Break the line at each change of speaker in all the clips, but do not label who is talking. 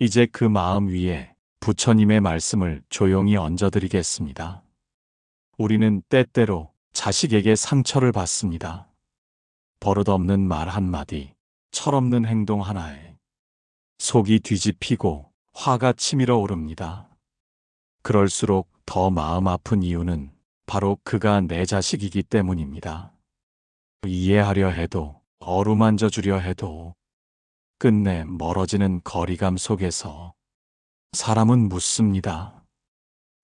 이제 그 마음 위에 부처님의 말씀을 조용히 얹어드리겠습니다. 우리는 때때로 자식에게 상처를 받습니다. 버릇없는 말 한마디, 철없는 행동 하나에 속이 뒤집히고 화가 치밀어 오릅니다. 그럴수록 더 마음 아픈 이유는 바로 그가 내 자식이기 때문입니다. 이해하려 해도 어루만져 주려 해도 끝내 멀어지는 거리감 속에서 사람은 묻습니다.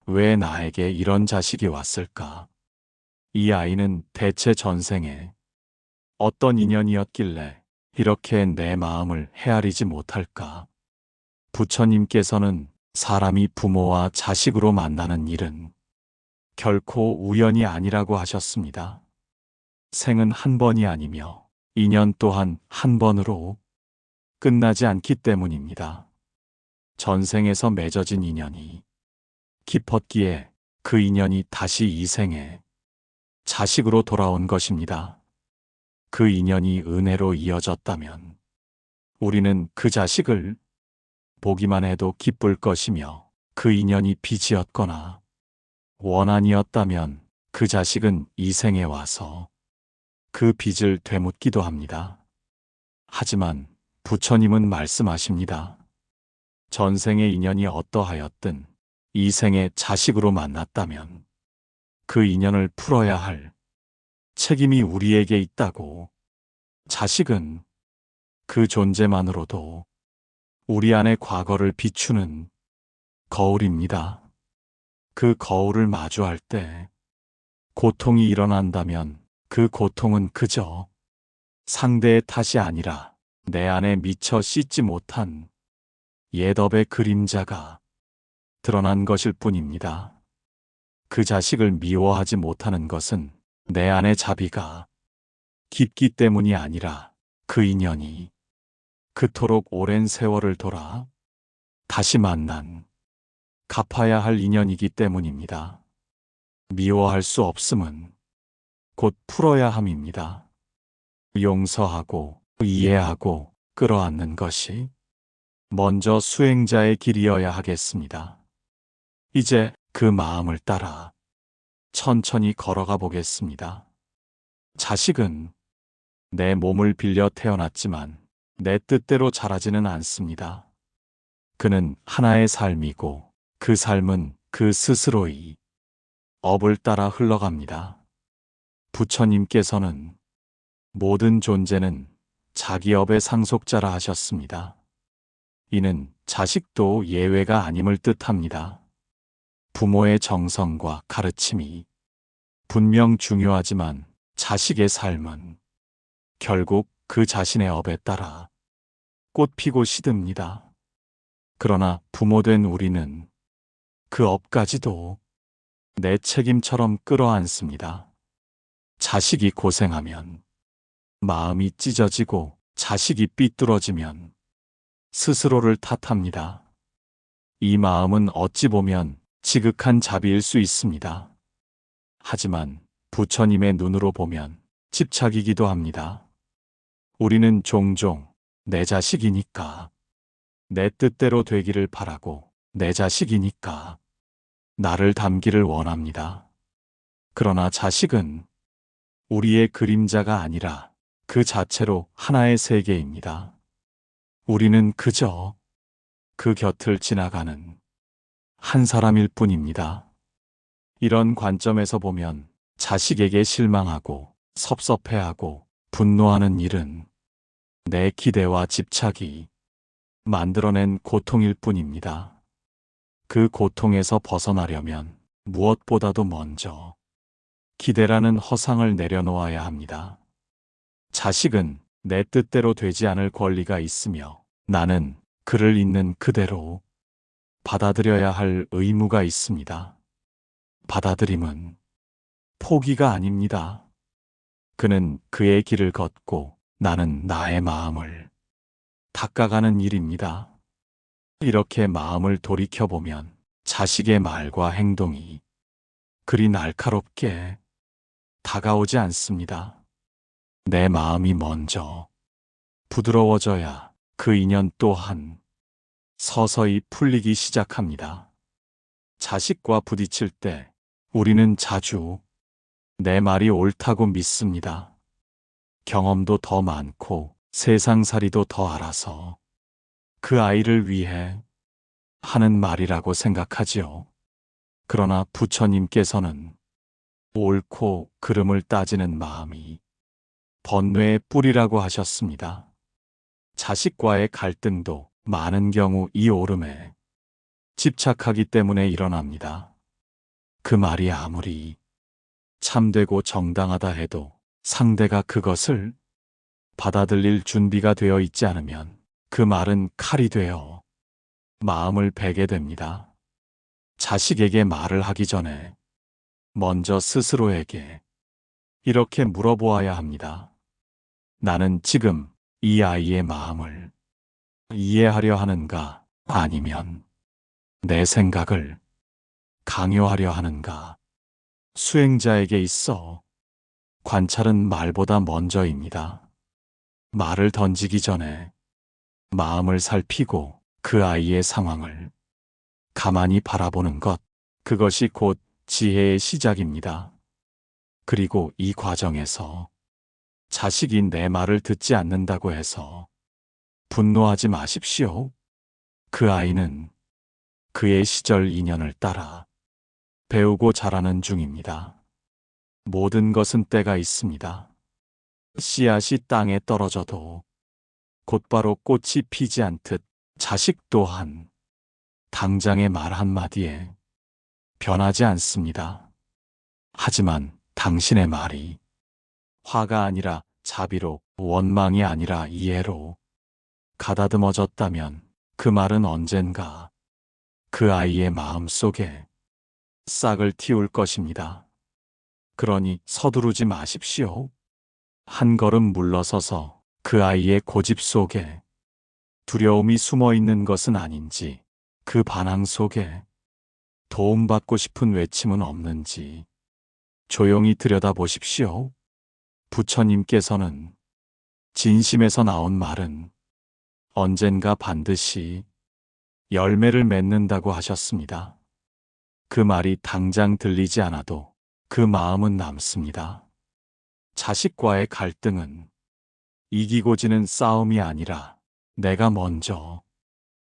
왜 나에게 이런 자식이 왔을까? 이 아이는 대체 전생에 어떤 인연이었길래 이렇게 내 마음을 헤아리지 못할까? 부처님께서는 사람이 부모와 자식으로 만나는 일은 결코 우연이 아니라고 하셨습니다. 생은 한 번이 아니며 인연 또한 한 번으로 끝나지 않기 때문입니다. 전생에서 맺어진 인연이 깊었기에 그 인연이 다시 이 생에 자식으로 돌아온 것입니다. 그 인연이 은혜로 이어졌다면 우리는 그 자식을 보기만 해도 기쁠 것이며 그 인연이 빚이었거나 원한이었다면 그 자식은 이 생에 와서 그 빚을 되묻기도 합니다. 하지만 부처님은 말씀하십니다. 전생의 인연이 어떠하였든 이 생에 자식으로 만났다면 그 인연을 풀어야 할 책임이 우리에게 있다고. 자식은 그 존재만으로도 우리 안의 과거를 비추는 거울입니다. 그 거울을 마주할 때 고통이 일어난다면 그 고통은 그저 상대의 탓이 아니라 내 안에 미처 씻지 못한 예덥의 그림자가 드러난 것일 뿐입니다. 그 자식을 미워하지 못하는 것은 내 안의 자비가 깊기 때문이 아니라 그 인연이 그토록 오랜 세월을 돌아 다시 만난 갚아야 할 인연이기 때문입니다. 미워할 수 없음은 곧 풀어야 함입니다. 용서하고 이해하고 끌어안는 것이 먼저 수행자의 길이어야 하겠습니다. 이제 그 마음을 따라 천천히 걸어가 보겠습니다. 자식은 내 몸을 빌려 태어났지만 내 뜻대로 자라지는 않습니다. 그는 하나의 삶이고 그 삶은 그 스스로의 업을 따라 흘러갑니다. 부처님께서는 모든 존재는 자기 업의 상속자라 하셨습니다. 이는 자식도 예외가 아님을 뜻합니다. 부모의 정성과 가르침이 분명 중요하지만 자식의 삶은 결국 그 자신의 업에 따라 꽃 피고 시듭니다. 그러나 부모된 우리는 그 업까지도 내 책임처럼 끌어안습니다. 자식이 고생하면 마음이 찢어지고 자식이 삐뚤어지면 스스로를 탓합니다. 이 마음은 어찌 보면 지극한 자비일 수 있습니다. 하지만 부처님의 눈으로 보면 집착이기도 합니다. 우리는 종종 내 자식이니까 내 뜻대로 되기를 바라고 내 자식이니까 나를 닮기를 원합니다. 그러나 자식은 우리의 그림자가 아니라 그 자체로 하나의 세계입니다. 우리는 그저 그 곁을 지나가는 한 사람일 뿐입니다. 이런 관점에서 보면 자식에게 실망하고 섭섭해하고 분노하는 일은 내 기대와 집착이 만들어낸 고통일 뿐입니다. 그 고통에서 벗어나려면 무엇보다도 먼저 기대라는 허상을 내려놓아야 합니다. 자식은 내 뜻대로 되지 않을 권리가 있으며 나는 그를 있는 그대로 받아들여야 할 의무가 있습니다. 받아들임은 포기가 아닙니다. 그는 그의 길을 걷고 나는 나의 마음을 닦아가는 일입니다. 이렇게 마음을 돌이켜보면 자식의 말과 행동이 그리 날카롭게 다가오지 않습니다. 내 마음이 먼저 부드러워져야 그 인연 또한 서서히 풀리기 시작합니다. 자식과 부딪힐 때 우리는 자주 내 말이 옳다고 믿습니다. 경험도 더 많고 세상살이도 더 알아서 그 아이를 위해 하는 말이라고 생각하지요. 그러나 부처님께서는 옳고 그름을 따지는 마음이 번뇌의 뿌리라고 하셨습니다. 자식과의 갈등도 많은 경우 이 오름에 집착하기 때문에 일어납니다. 그 말이 아무리 참되고 정당하다 해도 상대가 그것을 받아들일 준비가 되어 있지 않으면 그 말은 칼이 되어 마음을 베게 됩니다. 자식에게 말을 하기 전에 먼저 스스로에게 이렇게 물어보아야 합니다. 나는 지금 이 아이의 마음을 이해하려 하는가 아니면 내 생각을 강요하려 하는가 수행자에게 있어 관찰은 말보다 먼저입니다. 말을 던지기 전에 마음을 살피고 그 아이의 상황을 가만히 바라보는 것, 그것이 곧 지혜의 시작입니다. 그리고 이 과정에서 자식이 내 말을 듣지 않는다고 해서 분노하지 마십시오. 그 아이는 그의 시절 인연을 따라 배우고 자라는 중입니다. 모든 것은 때가 있습니다. 씨앗이 땅에 떨어져도 곧바로 꽃이 피지 않듯 자식 또한 당장의 말 한마디에 변하지 않습니다. 하지만 당신의 말이 화가 아니라 자비로, 원망이 아니라 이해로 가다듬어졌다면 그 말은 언젠가 그 아이의 마음 속에 싹을 틔울 것입니다. 그러니 서두르지 마십시오. 한 걸음 물러서서 그 아이의 고집 속에 두려움이 숨어 있는 것은 아닌지, 그 반항 속에 도움받고 싶은 외침은 없는지 조용히 들여다보십시오. 부처님께서는 진심에서 나온 말은 언젠가 반드시 열매를 맺는다고 하셨습니다. 그 말이 당장 들리지 않아도 그 마음은 남습니다. 자식과의 갈등은 이기고 지는 싸움이 아니라 내가 먼저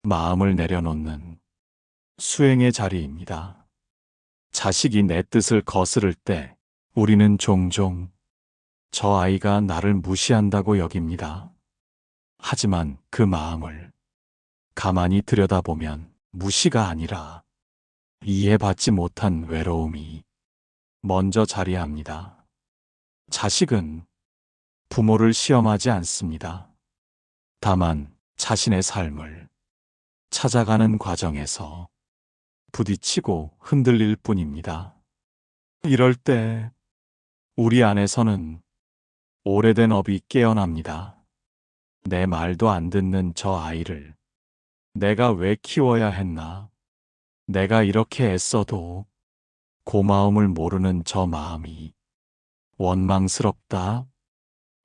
마음을 내려놓는 수행의 자리입니다. 자식이 내 뜻을 거스를 때 우리는 종종 저 아이가 나를 무시한다고 여깁니다. 하지만 그 마음을 가만히 들여다보면 무시가 아니라 이해받지 못한 외로움이 먼저 자리합니다. 자식은 부모를 시험하지 않습니다. 다만 자신의 삶을 찾아가는 과정에서 부딪히고 흔들릴 뿐입니다. 이럴 때 우리 안에서는 오래된 업이 깨어납니다. 내 말도 안 듣는 저 아이를 내가 왜 키워야 했나? 내가 이렇게 애써도 고마움을 모르는 저 마음이 원망스럽다.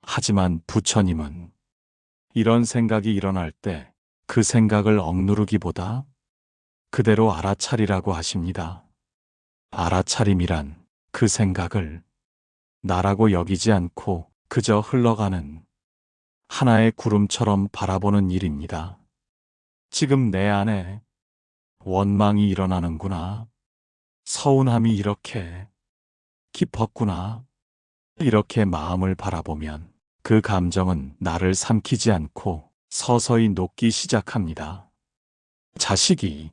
하지만 부처님은 이런 생각이 일어날 때 그 생각을 억누르기보다 그대로 알아차리라고 하십니다. 알아차림이란 그 생각을 나라고 여기지 않고 그저 흘러가는 하나의 구름처럼 바라보는 일입니다. 지금 내 안에 원망이 일어나는구나. 서운함이 이렇게 깊었구나. 이렇게 마음을 바라보면 그 감정은 나를 삼키지 않고 서서히 녹기 시작합니다. 자식이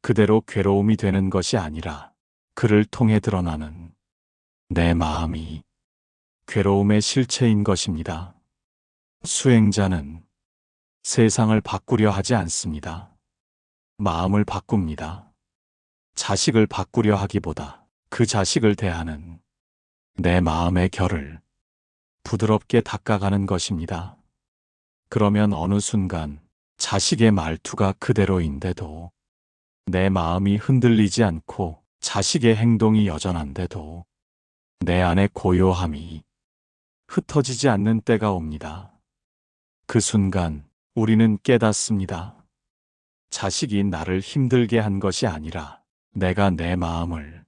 그대로 괴로움이 되는 것이 아니라 그를 통해 드러나는 내 마음이 괴로움의 실체인 것입니다. 수행자는 세상을 바꾸려 하지 않습니다. 마음을 바꿉니다. 자식을 바꾸려 하기보다 그 자식을 대하는 내 마음의 결을 부드럽게 닦아가는 것입니다. 그러면 어느 순간 자식의 말투가 그대로인데도 내 마음이 흔들리지 않고 자식의 행동이 여전한데도 내 안의 고요함이 흩어지지 않는 때가 옵니다. 그 순간 우리는 깨닫습니다. 자식이 나를 힘들게 한 것이 아니라 내가 내 마음을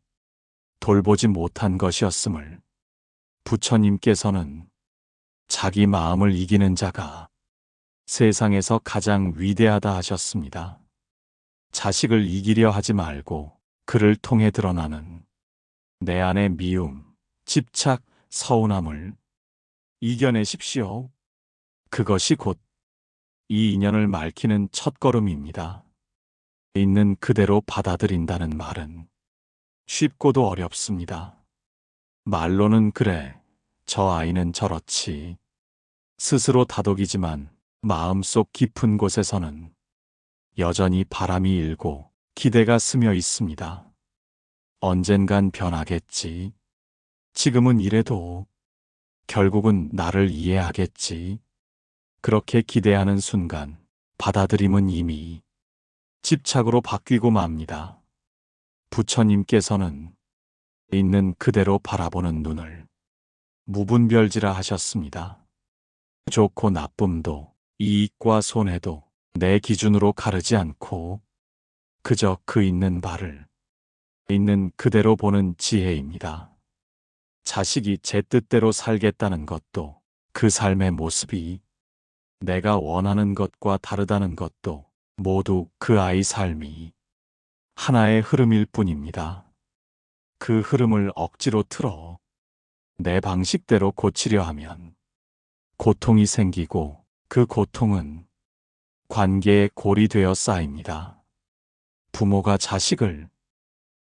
돌보지 못한 것이었음을 부처님께서는 자기 마음을 이기는 자가 세상에서 가장 위대하다 하셨습니다. 자식을 이기려 하지 말고 그를 통해 드러나는 내 안의 미움, 집착, 서운함을 이겨내십시오. 그것이 곧 이 인연을 맑히는 첫걸음입니다. 있는 그대로 받아들인다는 말은 쉽고도 어렵습니다. 말로는 그래, 저 아이는 저렇지. 스스로 다독이지만 마음속 깊은 곳에서는 여전히 바람이 일고 기대가 스며 있습니다. 언젠간 변하겠지. 지금은 이래도 결국은 나를 이해하겠지. 그렇게 기대하는 순간 받아들임은 이미 집착으로 바뀌고 맙니다. 부처님께서는 있는 그대로 바라보는 눈을 무분별지라 하셨습니다. 좋고 나쁨도 이익과 손해도 내 기준으로 가르지 않고 그저 그 있는 바를 있는 그대로 보는 지혜입니다. 자식이 제 뜻대로 살겠다는 것도 그 삶의 모습이 내가 원하는 것과 다르다는 것도 모두 그 아이 삶이 하나의 흐름일 뿐입니다. 그 흐름을 억지로 틀어 내 방식대로 고치려 하면 고통이 생기고 그 고통은 관계의 골이 되어 쌓입니다. 부모가 자식을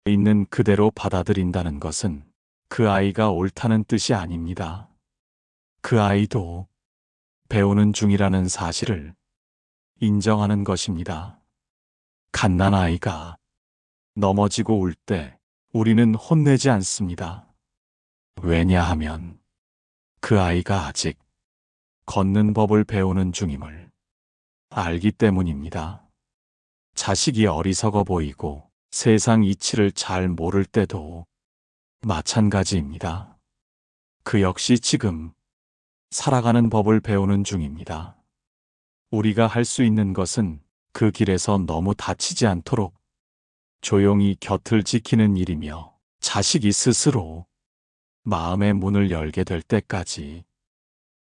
있는 그대로 받아들인다는 것은 그 아이가 옳다는 뜻이 아닙니다. 그 아이도 배우는 중이라는 사실을 인정하는 것입니다. 갓난 아이가 넘어지고 울 때 우리는 혼내지 않습니다. 왜냐하면 그 아이가 아직 걷는 법을 배우는 중임을 알기 때문입니다. 자식이 어리석어 보이고 세상 이치를 잘 모를 때도 마찬가지입니다. 그 역시 지금 살아가는 법을 배우는 중입니다. 우리가 할 수 있는 것은 그 길에서 너무 다치지 않도록 조용히 곁을 지키는 일이며 자식이 스스로 마음의 문을 열게 될 때까지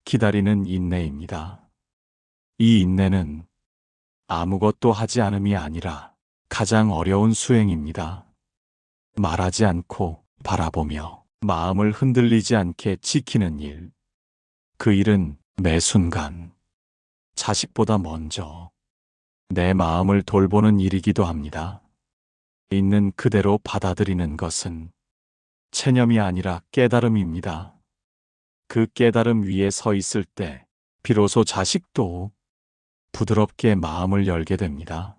기다리는 인내입니다. 이 인내는 아무것도 하지 않음이 아니라 가장 어려운 수행입니다. 말하지 않고 바라보며 마음을 흔들리지 않게 지키는 일. 그 일은 매 순간 자식보다 먼저 내 마음을 돌보는 일이기도 합니다. 있는 그대로 받아들이는 것은 체념이 아니라 깨달음입니다. 그 깨달음 위에 서 있을 때 비로소 자식도 부드럽게 마음을 열게 됩니다.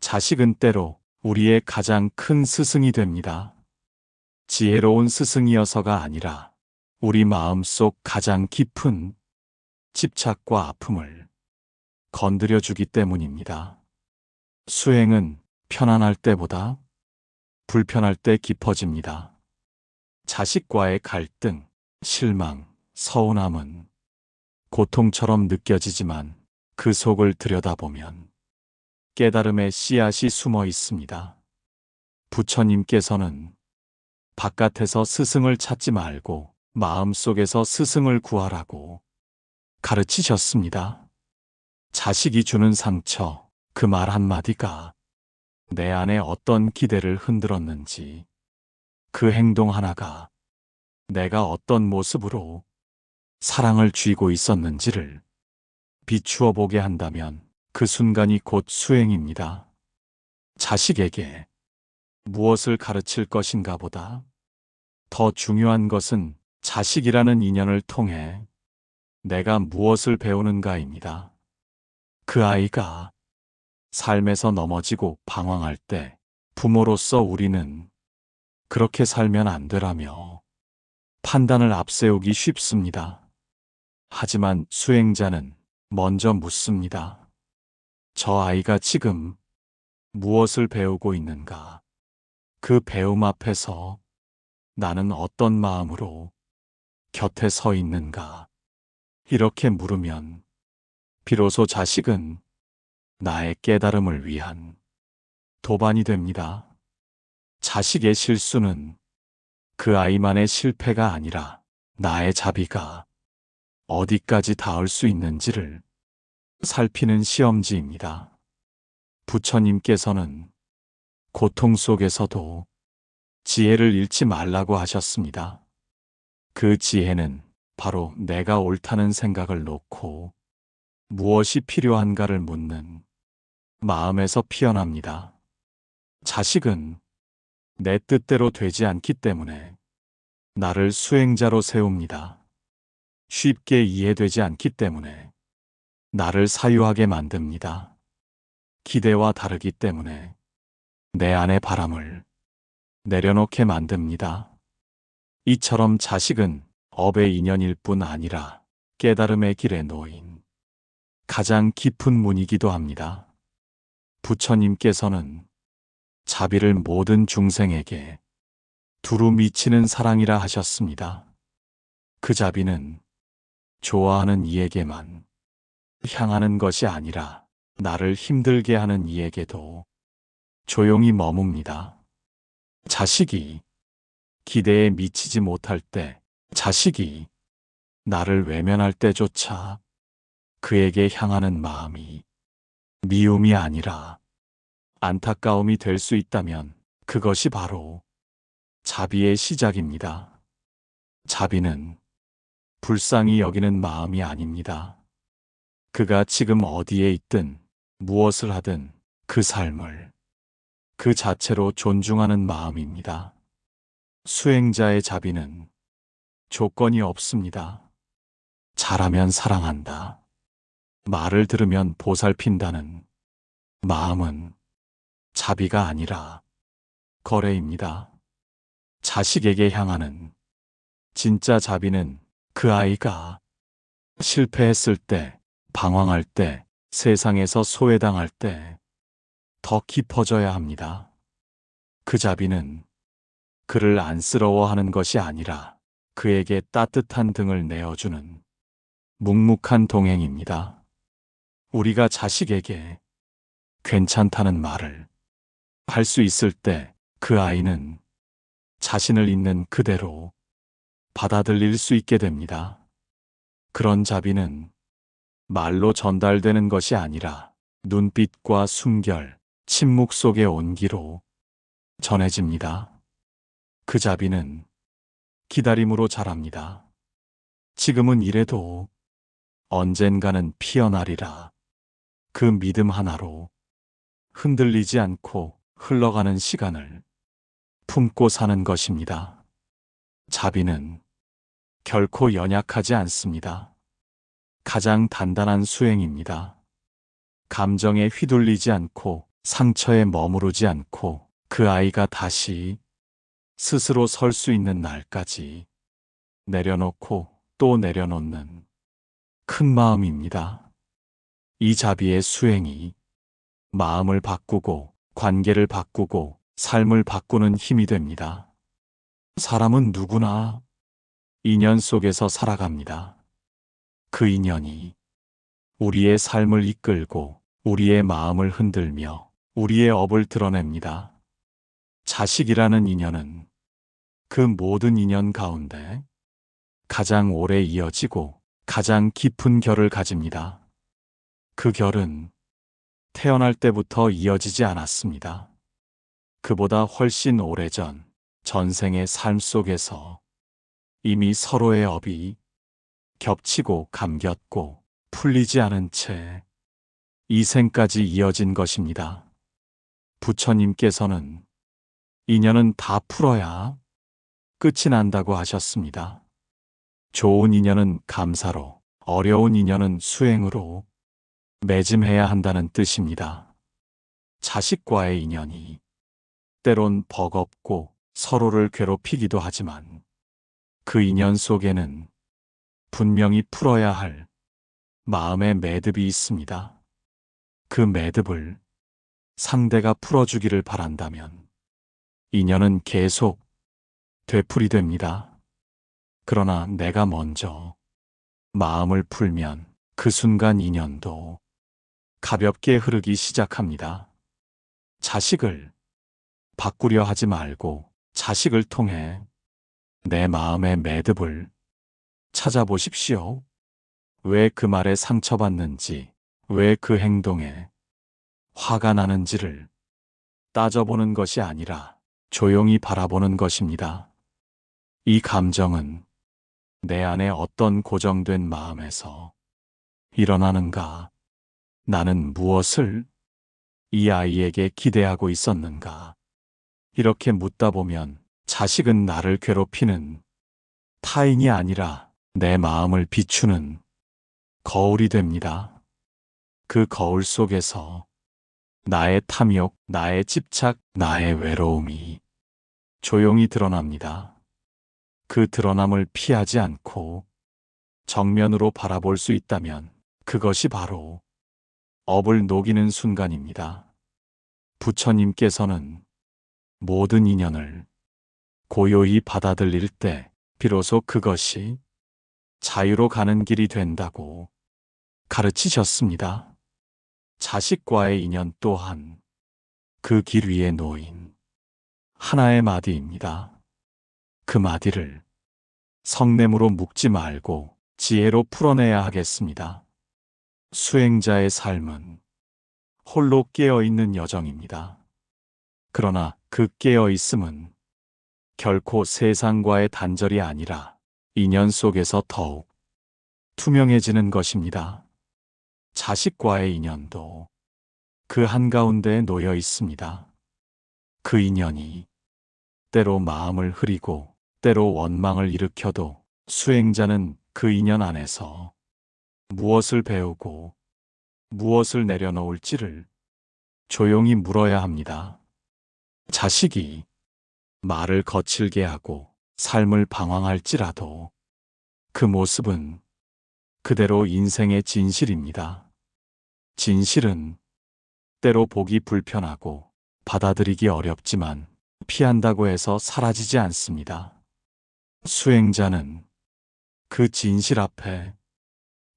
자식은 때로 우리의 가장 큰 스승이 됩니다. 지혜로운 스승이어서가 아니라 우리 마음 속 가장 깊은 집착과 아픔을 건드려 주기 때문입니다. 수행은 편안할 때보다 불편할 때 깊어집니다. 자식과의 갈등, 실망, 서운함은 고통처럼 느껴지지만 그 속을 들여다보면 깨달음의 씨앗이 숨어 있습니다. 부처님께서는 바깥에서 스승을 찾지 말고 마음속에서 스승을 구하라고 가르치셨습니다. 자식이 주는 상처, 그 말 한마디가 내 안에 어떤 기대를 흔들었는지, 그 행동 하나가 내가 어떤 모습으로 사랑을 쥐고 있었는지를 비추어 보게 한다면 그 순간이 곧 수행입니다. 자식에게 무엇을 가르칠 것인가 보다 더 중요한 것은 자식이라는 인연을 통해 내가 무엇을 배우는가입니다. 그 아이가 삶에서 넘어지고 방황할 때 부모로서 우리는 그렇게 살면 안 되라며 판단을 앞세우기 쉽습니다. 하지만 수행자는 먼저 묻습니다. 저 아이가 지금 무엇을 배우고 있는가? 그 배움 앞에서 나는 어떤 마음으로 곁에 서 있는가? 이렇게 물으면 비로소 자식은 나의 깨달음을 위한 도반이 됩니다. 자식의 실수는 그 아이만의 실패가 아니라 나의 자비가 어디까지 닿을 수 있는지를 살피는 시험지입니다. 부처님께서는 고통 속에서도 지혜를 잃지 말라고 하셨습니다. 그 지혜는 바로 내가 옳다는 생각을 놓고 무엇이 필요한가를 묻는 마음에서 피어납니다. 자식은 내 뜻대로 되지 않기 때문에 나를 수행자로 세웁니다. 쉽게 이해되지 않기 때문에 나를 사유하게 만듭니다. 기대와 다르기 때문에 내 안의 바람을 내려놓게 만듭니다. 이처럼 자식은 업의 인연일 뿐 아니라 깨달음의 길에 놓인 가장 깊은 문이기도 합니다. 부처님께서는 자비를 모든 중생에게 두루 미치는 사랑이라 하셨습니다. 그 자비는 좋아하는 이에게만 향하는 것이 아니라 나를 힘들게 하는 이에게도 조용히 머뭅니다. 자식이 기대에 미치지 못할 때, 자식이 나를 외면할 때조차 그에게 향하는 마음이 미움이 아니라 안타까움이 될 수 있다면 그것이 바로 자비의 시작입니다. 자비는 불쌍히 여기는 마음이 아닙니다. 그가 지금 어디에 있든 무엇을 하든 그 삶을 그 자체로 존중하는 마음입니다. 수행자의 자비는 조건이 없습니다. 잘하면 사랑한다. 말을 들으면 보살핀다는 마음은 자비가 아니라 거래입니다. 자식에게 향하는 진짜 자비는 그 아이가 실패했을 때, 방황할 때, 세상에서 소외당할 때 더 깊어져야 합니다. 그 자비는 그를 안쓰러워하는 것이 아니라 그에게 따뜻한 등을 내어주는 묵묵한 동행입니다. 우리가 자식에게 괜찮다는 말을 할 수 있을 때 그 아이는 자신을 있는 그대로 받아들일 수 있게 됩니다. 그런 자비는 말로 전달되는 것이 아니라 눈빛과 숨결, 침묵 속의 온기로 전해집니다. 그 자비는 기다림으로 자랍니다. 지금은 이래도 언젠가는 피어나리라. 그 믿음 하나로 흔들리지 않고 흘러가는 시간을 품고 사는 것입니다. 자비는 결코 연약하지 않습니다. 가장 단단한 수행입니다. 감정에 휘둘리지 않고 상처에 머무르지 않고 그 아이가 다시 스스로 설 수 있는 날까지 내려놓고 또 내려놓는 큰 마음입니다. 이 자비의 수행이 마음을 바꾸고 관계를 바꾸고 삶을 바꾸는 힘이 됩니다. 사람은 누구나 인연 속에서 살아갑니다. 그 인연이 우리의 삶을 이끌고 우리의 마음을 흔들며 우리의 업을 드러냅니다. 자식이라는 인연은 그 모든 인연 가운데 가장 오래 이어지고 가장 깊은 결을 가집니다. 그 결은 태어날 때부터 이어지지 않았습니다. 그보다 훨씬 오래전 전생의 삶 속에서 이미 서로의 업이 겹치고 감겼고 풀리지 않은 채 이 생까지 이어진 것입니다. 부처님께서는 인연은 다 풀어야 끝이 난다고 하셨습니다. 좋은 인연은 감사로, 어려운 인연은 수행으로 맺음해야 한다는 뜻입니다. 자식과의 인연이 때론 버겁고 서로를 괴롭히기도 하지만 그 인연 속에는 분명히 풀어야 할 마음의 매듭이 있습니다. 그 매듭을 상대가 풀어주기를 바란다면 인연은 계속 되풀이 됩니다. 그러나 내가 먼저 마음을 풀면 그 순간 인연도 가볍게 흐르기 시작합니다. 자식을 바꾸려 하지 말고 자식을 통해 내 마음의 매듭을 찾아보십시오. 왜 그 말에 상처받는지, 왜 그 행동에 화가 나는지를 따져보는 것이 아니라 조용히 바라보는 것입니다. 이 감정은 내 안에 어떤 고정된 마음에서 일어나는가? 나는 무엇을 이 아이에게 기대하고 있었는가? 이렇게 묻다 보면 자식은 나를 괴롭히는 타인이 아니라 내 마음을 비추는 거울이 됩니다. 그 거울 속에서 나의 탐욕, 나의 집착, 나의 외로움이 조용히 드러납니다. 그 드러남을 피하지 않고 정면으로 바라볼 수 있다면 그것이 바로 업을 녹이는 순간입니다. 부처님께서는 모든 인연을 고요히 받아들일 때 비로소 그것이 자유로 가는 길이 된다고 가르치셨습니다. 자식과의 인연 또한 그 길 위에 놓인 하나의 마디입니다. 그 마디를 성냄으로 묶지 말고 지혜로 풀어내야 하겠습니다. 수행자의 삶은 홀로 깨어있는 여정입니다. 그러나 그 깨어있음은 결코 세상과의 단절이 아니라 인연 속에서 더욱 투명해지는 것입니다. 자식과의 인연도 그 한가운데에 놓여 있습니다. 그 인연이 때로 마음을 흐리고 때로 원망을 일으켜도 수행자는 그 인연 안에서 무엇을 배우고 무엇을 내려놓을지를 조용히 물어야 합니다. 자식이 말을 거칠게 하고 삶을 방황할지라도 그 모습은 그대로 인생의 진실입니다. 진실은 때로 보기 불편하고 받아들이기 어렵지만 피한다고 해서 사라지지 않습니다. 수행자는 그 진실 앞에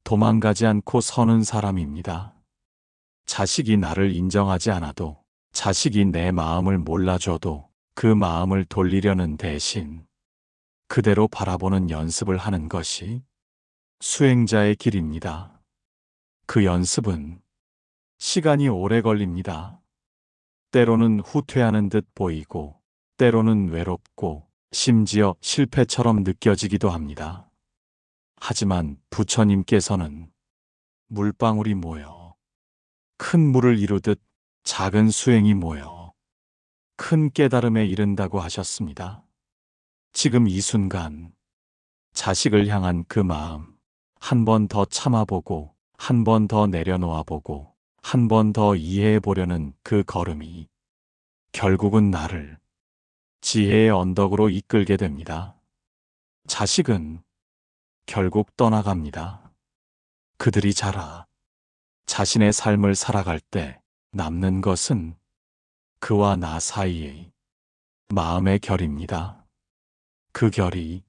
도망가지 않고 서는 사람입니다. 자식이 나를 인정하지 않아도 자식이 내 마음을 몰라줘도 그 마음을 돌리려는 대신 그대로 바라보는 연습을 하는 것이 수행자의 길입니다. 그 연습은 시간이 오래 걸립니다. 때로는 후퇴하는 듯 보이고, 때로는 외롭고, 심지어 실패처럼 느껴지기도 합니다. 하지만 부처님께서는 물방울이 모여 큰 물을 이루듯 작은 수행이 모여 큰 깨달음에 이른다고 하셨습니다. 지금 이 순간 자식을 향한 그 마음 한 번 더 참아보고 한 번 더 내려놓아보고 한 번 더 이해해 보려는 그 걸음이 결국은 나를 지혜의 언덕으로 이끌게 됩니다. 자식은 결국 떠나갑니다. 그들이 자라 자신의 삶을 살아갈 때 남는 것은 그와 나 사이의 마음의 결입니다. 그 결이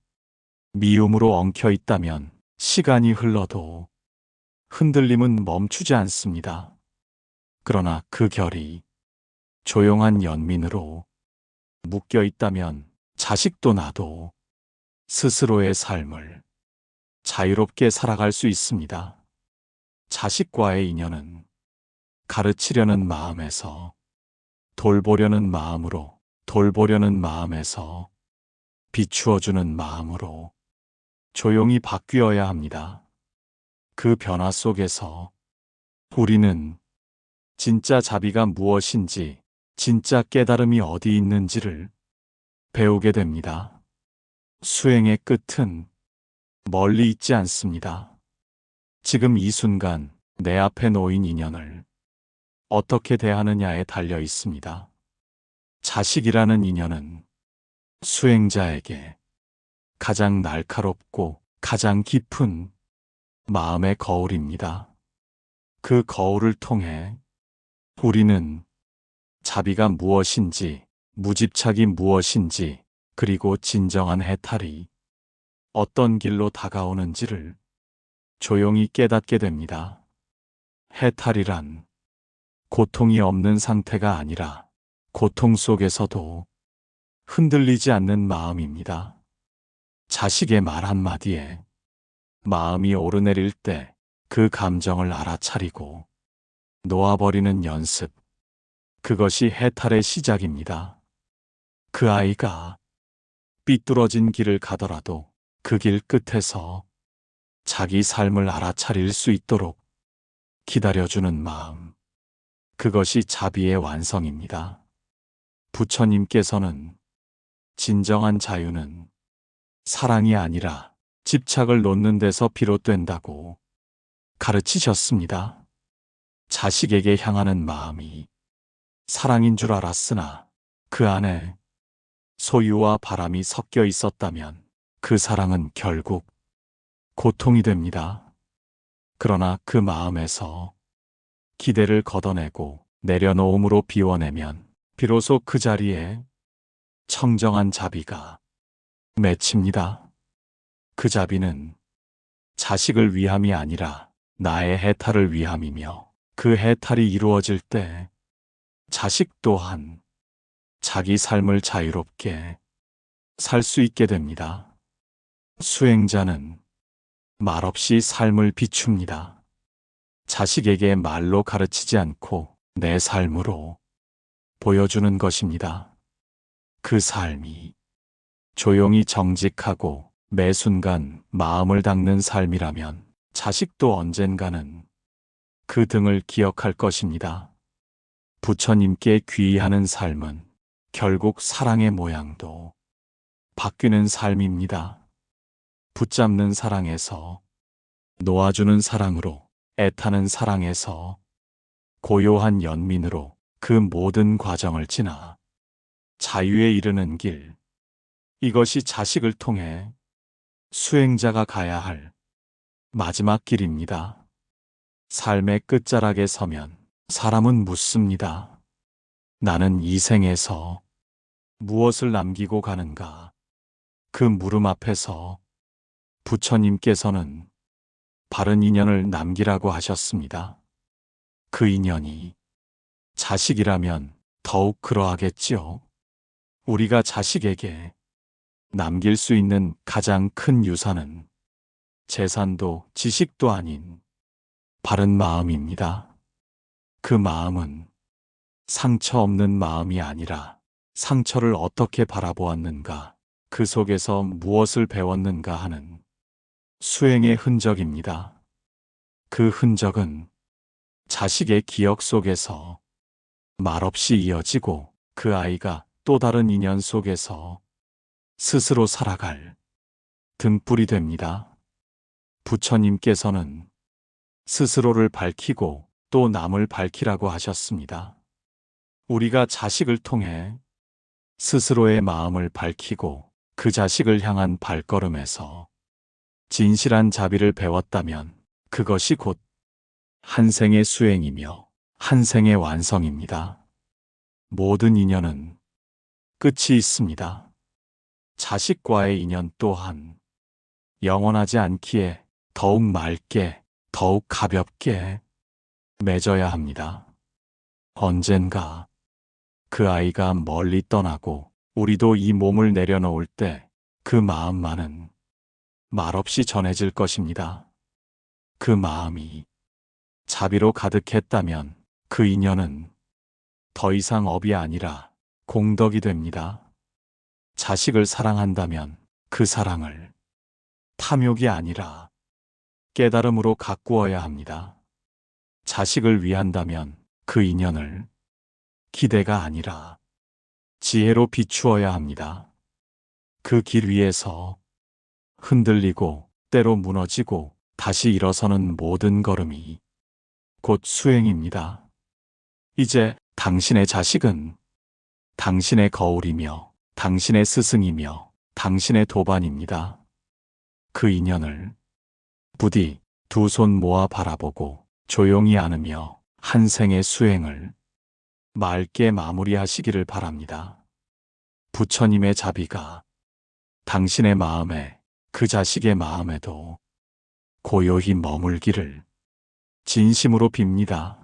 미움으로 엉켜 있다면 시간이 흘러도 흔들림은 멈추지 않습니다. 그러나 그 결이 조용한 연민으로 묶여 있다면 자식도 나도 스스로의 삶을 자유롭게 살아갈 수 있습니다. 자식과의 인연은 가르치려는 마음에서 돌보려는 마음으로 돌보려는 마음에서 비추어주는 마음으로 조용히 바뀌어야 합니다. 그 변화 속에서 우리는 진짜 자비가 무엇인지, 진짜 깨달음이 어디 있는지를 배우게 됩니다. 수행의 끝은 멀리 있지 않습니다. 지금 이 순간 내 앞에 놓인 인연을 어떻게 대하느냐에 달려 있습니다. 자식이라는 인연은 수행자에게 가장 날카롭고 가장 깊은 마음의 거울입니다. 그 거울을 통해 우리는 자비가 무엇인지, 무집착이 무엇인지, 그리고 진정한 해탈이 어떤 길로 다가오는지를 조용히 깨닫게 됩니다. 해탈이란 고통이 없는 상태가 아니라 고통 속에서도 흔들리지 않는 마음입니다. 자식의 말 한마디에 마음이 오르내릴 때 그 감정을 알아차리고 놓아버리는 연습. 그것이 해탈의 시작입니다. 그 아이가 삐뚤어진 길을 가더라도 그 길 끝에서 자기 삶을 알아차릴 수 있도록 기다려주는 마음. 그것이 자비의 완성입니다. 부처님께서는 진정한 자유는 사랑이 아니라 집착을 놓는 데서 비롯된다고 가르치셨습니다. 자식에게 향하는 마음이 사랑인 줄 알았으나 그 안에 소유와 바람이 섞여 있었다면 그 사랑은 결국 고통이 됩니다. 그러나 그 마음에서 기대를 걷어내고 내려놓음으로 비워내면 비로소 그 자리에 청정한 자비가 맺힙니다. 그 자비는 자식을 위함이 아니라 나의 해탈을 위함이며 그 해탈이 이루어질 때 자식 또한 자기 삶을 자유롭게 살 수 있게 됩니다. 수행자는 말없이 삶을 비춥니다. 자식에게 말로 가르치지 않고 내 삶으로 보여주는 것입니다. 그 삶이 조용히 정직하고 매 순간 마음을 닦는 삶이라면 자식도 언젠가는 그 등을 기억할 것입니다. 부처님께 귀의하는 삶은 결국 사랑의 모양도 바뀌는 삶입니다. 붙잡는 사랑에서 놓아주는 사랑으로 애타는 사랑에서 고요한 연민으로 그 모든 과정을 지나 자유에 이르는 길. 이것이 자식을 통해 수행자가 가야 할 마지막 길입니다. 삶의 끝자락에 서면 사람은 묻습니다. 나는 이 생에서 무엇을 남기고 가는가? 그 물음 앞에서 부처님께서는 바른 인연을 남기라고 하셨습니다. 그 인연이 자식이라면 더욱 그러하겠지요. 우리가 자식에게 남길 수 있는 가장 큰 유산은 재산도 지식도 아닌 바른 마음입니다. 그 마음은 상처 없는 마음이 아니라 상처를 어떻게 바라보았는가, 그 속에서 무엇을 배웠는가 하는 수행의 흔적입니다. 그 흔적은 자식의 기억 속에서 말없이 이어지고 그 아이가 또 다른 인연 속에서 스스로 살아갈 등불이 됩니다. 부처님께서는 스스로를 밝히고 또 남을 밝히라고 하셨습니다. 우리가 자식을 통해 스스로의 마음을 밝히고 그 자식을 향한 발걸음에서 진실한 자비를 배웠다면 그것이 곧 한 생의 수행이며 한 생의 완성입니다. 모든 인연은 끝이 있습니다. 자식과의 인연 또한 영원하지 않기에 더욱 맑게, 더욱 가볍게 맺어야 합니다. 언젠가 그 아이가 멀리 떠나고 우리도 이 몸을 내려놓을 때 그 마음만은 말없이 전해질 것입니다. 그 마음이 자비로 가득했다면 그 인연은 더 이상 업이 아니라 공덕이 됩니다. 자식을 사랑한다면 그 사랑을 탐욕이 아니라 깨달음으로 가꾸어야 합니다. 자식을 위한다면 그 인연을 기대가 아니라 지혜로 비추어야 합니다. 그 길 위에서 흔들리고 때로 무너지고 다시 일어서는 모든 걸음이 곧 수행입니다. 이제 당신의 자식은 당신의 거울이며 당신의 스승이며 당신의 도반입니다. 그 인연을 부디 두 손 모아 바라보고 조용히 안으며 한 생의 수행을 맑게 마무리하시기를 바랍니다. 부처님의 자비가 당신의 마음에 그 자식의 마음에도 고요히 머물기를 진심으로 빕니다.